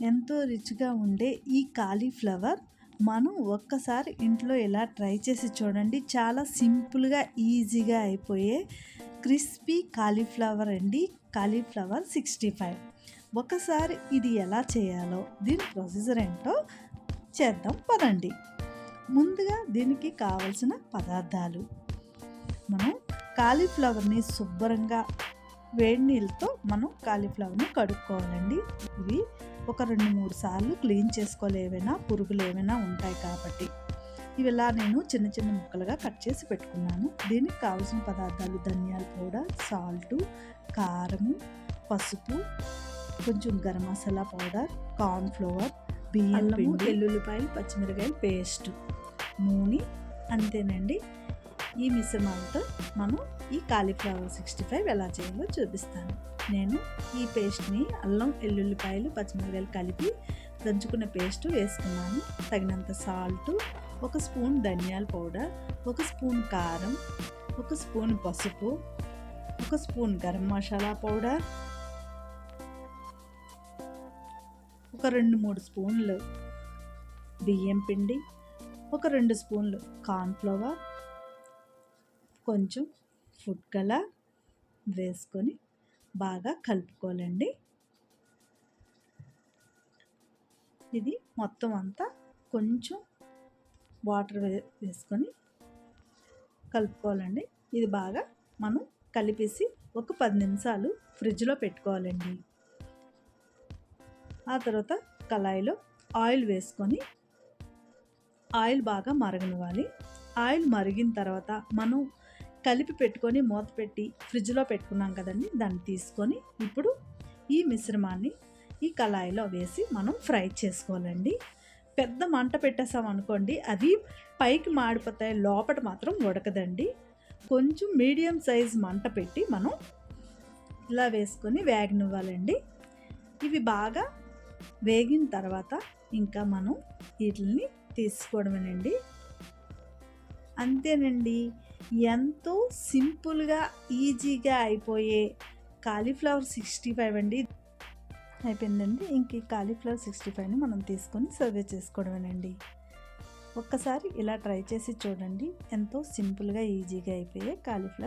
ఎంతో రిచ్గా ఉండే ఈ కాలీఫ్లవర్ మనం ఒక్కసారి ఇంట్లో ఇలా ట్రై చేసి చూడండి. చాలా సింపుల్గా ఈజీగా అయిపోయే క్రిస్పీ కాలీఫ్లవర్ అండి. Cauliflower sixty five. ఒకసారి ఇది ఎలా చేయాలో దీని ప్రొసీజర్ ఏంటో చేద్దాం పదండి. ముందుగా దీనికి కావలసిన పదార్థాలు. మనం కాలీఫ్లవర్ని శుభ్రంగా వేడి నీళ్ళతో మనం కాలీఫ్లవర్ని కడుక్కోవాలండి. ఇవి ఒక రెండు మూడు సార్లు క్లీన్ చేసుకోవాలి ఏవైనా పురుగులు ఏమైనా ఉంటాయి కాబట్టి. ఇవి ఇలా నేను చిన్న చిన్న ముక్కలుగా కట్ చేసి పెట్టుకున్నాను. దీనికి కావాల్సిన పదార్థాలు ధనియాల పౌడర్ సాల్టు కారము పసుపు కొంచెం garam masala powder cornflour బియ్యం పిండి ఎల్లుల్లిపాయలు పచ్చిమిరకాయలు పేస్ట్. నూనె అంతేనండి. ఈ మిశ్రమంతో మనం ఈ కాలీఫ్లవర్ సిక్స్టీ ఫైవ్ ఎలా చేయాలో చూపిస్తాను. నేను ఈ పేస్ట్ని అల్లం ఎల్లుల్లిపాయలు పచ్చిమిరపకాయలు కలిపి దంచుకున్న పేస్ట్ వేసుకున్నాను. తగినంత సాల్ట్ ఒక స్పూన్ ధనియాల పౌడర్ ఒక స్పూన్ కారం ఒక స్పూన్ పసుపు ఒక స్పూన్ గరం మసాలా పౌడర్ ఒక రెండు మూడు స్పూన్లు బియ్యం పిండి ఒక రెండు స్పూన్లు కార్న్ఫ్లవర్ కొంచెం ఫుడ్ కలర్ వేసుకొని బాగా కలుపుకోవాలండి. ఇది మొత్తం అంతా కొంచెం వాటర్ వే వేసుకొని కలుపుకోవాలండి. ఇది బాగా మనం కలిపేసి ఒక పది నిమిషాలు ఫ్రిడ్జ్లో పెట్టుకోవాలండి. ఆ తర్వాత కళాయిలో ఆయిల్ వేసుకొని ఆయిల్ బాగా మరగనివ్వాలి. ఆయిల్ మరిగిన తర్వాత మనం కలిపి పెట్టుకొని మూత పెట్టి ఫ్రిడ్జ్లో పెట్టుకున్నాం కదండి దాన్ని తీసుకొని ఇప్పుడు ఈ మిశ్రమాన్ని ఈ కళాయిలో వేసి మనం ఫ్రై చేసుకోవాలండి. పెద్ద మంట పెట్టేసాం అనుకోండి అవి పైకి మాడిపోతాయి లోపల మాత్రం ఉడకదండి. కొంచెం మీడియం సైజ్ మంట పెట్టి మనం ఇలా వేసుకొని వేగనివ్వాలండి. ఇవి బాగా వేగిన తర్వాత ఇంకా మనం వీటిని తీసుకోవడమేనండి. అంతేనండి. ఎంతో సింపుల్గా ఈజీగా అయిపోయే కాలీఫ్లవర్ సిక్స్టీ ఫైవ్ అండి. అయిపోయిందండి. ఇంక ఈ కాలీఫ్లవర్ సిక్స్టీ ఫైవ్ని మనం తీసుకొని సర్వ్ చేసుకోవడమేనండి. ఒక్కసారి ఇలా ట్రై చేసి చూడండి. ఎంతో సింపుల్గా ఈజీగా అయిపోయే కాలీఫ్లవర్